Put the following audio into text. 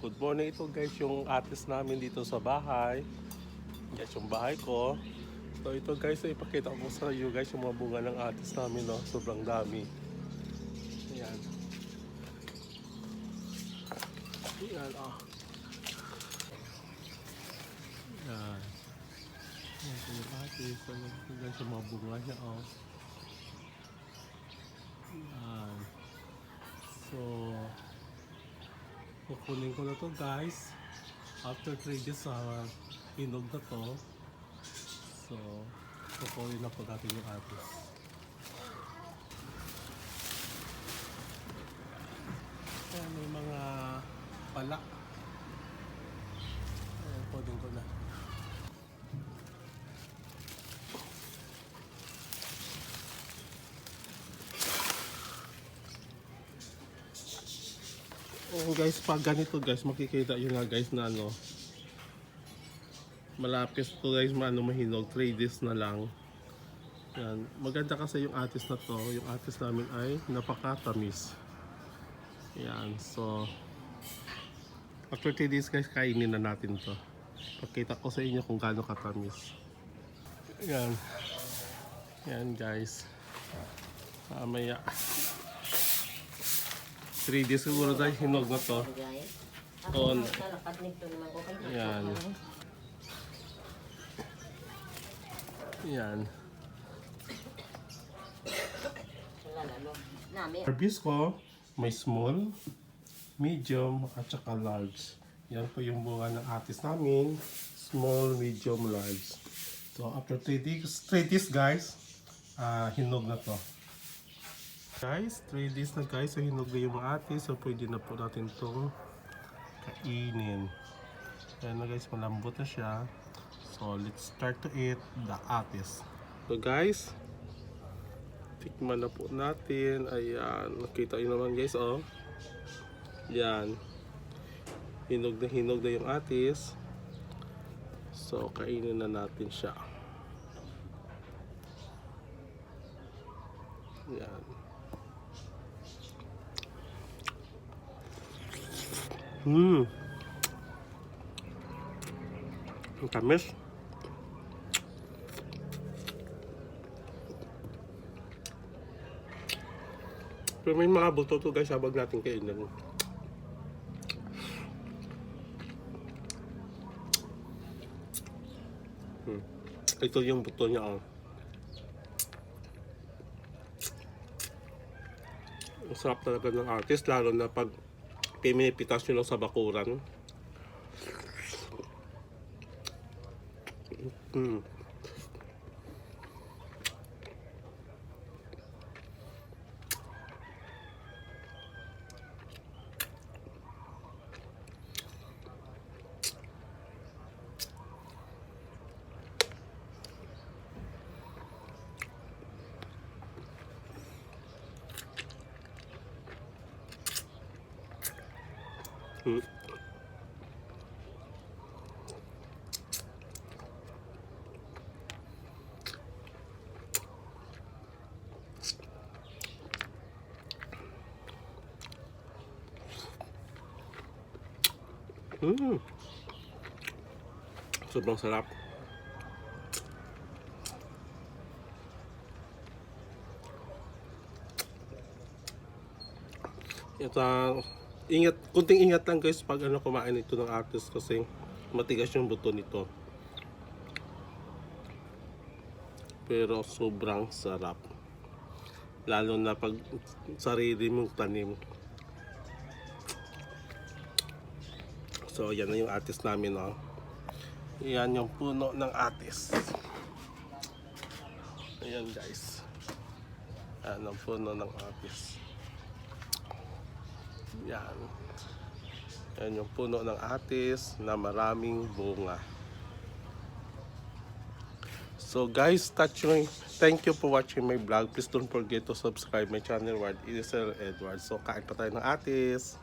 Good morning ito guys yung atis namin dito sa bahay. Guys yung bahay ko. So ito guys ipakita ko sa iyo guys yung mga bunga ng atis namin no. Sobrang dami. Ayan. Ayan ah. Ayan. Ayan ito yung atis. Ayan ito guys yung mga bunga niya oh. Ayan. So, kukunin ko na to guys. After 3 days sa inog na to. So, kukunin na po natin yung atis. May mga pala. Oo guys, pag ganito guys, makikita yun nga guys na ano malapit to guys, maano mahinog 3 days na lang. Yan. Maganda kasi yung atis na to. Yung atis namin ay napakatamis. Yan, so after 3 days guys, kainin na natin to. Pakita ko sa inyo kung gaano katamis. Yan. Yan guys. Mamaya. ah, 3D siguro dahil hinog na to. On. Yan. Yan. Service ko, may small, medium, at saka large. Yan po yung bunga ng atis namin. Small, medium, large. So after 3 days, 3 days guys, uh, hinog na to. Guys, 3 days na guys, so hinog na yung mga atis. So, pwede na po natin itong kainin. Yan na guys, malambot na siya. So, let's start to eat the atis. So guys, tikman na po natin. Ayan, nakita nyo naman guys, oh. Yan. Hinog na hinog na yung atis. So, kainin na natin siya. Yan. Hmm. Ang tamis. Pero may mga buto to guys, habang natin kainin. Hmm. Ito yung buto niya. Oh. Ang sarap talaga ng artist, lalo na pag pinipitas nyo lang sa bakuran. Hmm. Hmm. Mm. Sobrang sarap. Ito, ah, ingat, kunting ingat lang guys pag ano kumain ito ng artist kasi matigas yung buto nito. Pero sobrang sarap. Lalo na pag sarili mong tanim. So, yan na yung atis namin, no? Yan yung puno ng atis. Ayan, guys. Yan ang puno ng atis. Yan. Yan yung puno ng atis na maraming bunga. So guys, touch my, thank you for watching my vlog. Please don't forget to subscribe my channel, Ward Isel Edward. So kain pa tayo ng atis.